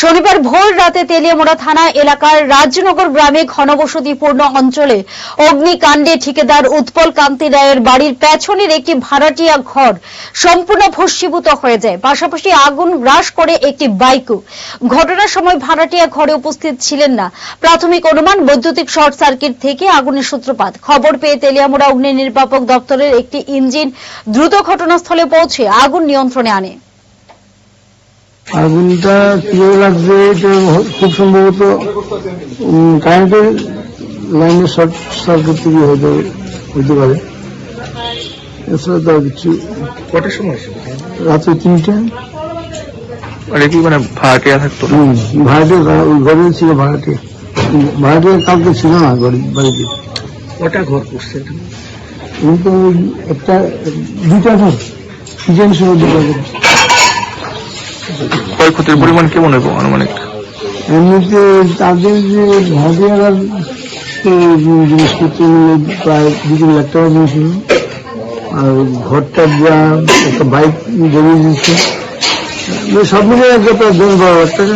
শনিবার ভোর রাতে তেলিয়ামোড়া থানা এলাকার রাজনগর গ্রামে ঘনবসতিপূর্ণ অঞ্চলে অগ্নিকাণ্ডে ঠিকাদার উৎপল কান্তি রায়ের বাড়ির পেছনের একটি ভাড়াটিয়া ঘর সম্পূর্ণ ভস্মীভূত হয়ে যায়। পাশাপাশি আগুন গ্রাস করে একটি বাইকও। ঘটনার সময় ভাড়াটিয়া ঘরে উপস্থিত ছিলেন না। প্রাথমিক অনুমান, বৈদ্যুতিক শর্ট সার্কিট থেকে আগুনের সূত্রপাত। খবর পেয়ে তেলিয়ামোড়া অগ্নি নির্বাপক দপ্তরের একটি ইঞ্জিন দ্রুত ঘটনাস্থলে পৌঁছে আগুন নিয়ন্ত্রণে আনে। আগুনটা কীভাবে লাগবে এটা খুব সম্ভবত উম, কারেন্টের লাইনের শর্ট সার্কিট থেকে হতে হতে পারে। এছাড়া তো কিছু কটার সময় রাত্রে তিনটে। কি মানে ভাড়াটিয়া থাকতো ওই ঘরে ছিল কাউকে ছিল না বাড়িতে। কটা ঘর করছে? কিন্তু একটা দুটা ঘর। কিচেন সহ দুটা ঘর। ক্ষয়ক্ষতির পরিমাণ কেমন হবে আনুমানিক? এমনিতে তাদের যে ভাড়াটিয়ার জিনিসপত্র প্রায় দু তিন লাখ টাকা দিয়েছিল। আর ঘরটা যা একটা বাইক জমিয়ে দিচ্ছে মানে সব মিলিয়ে একটা প্রায় দশ বারো লাখ টাকা।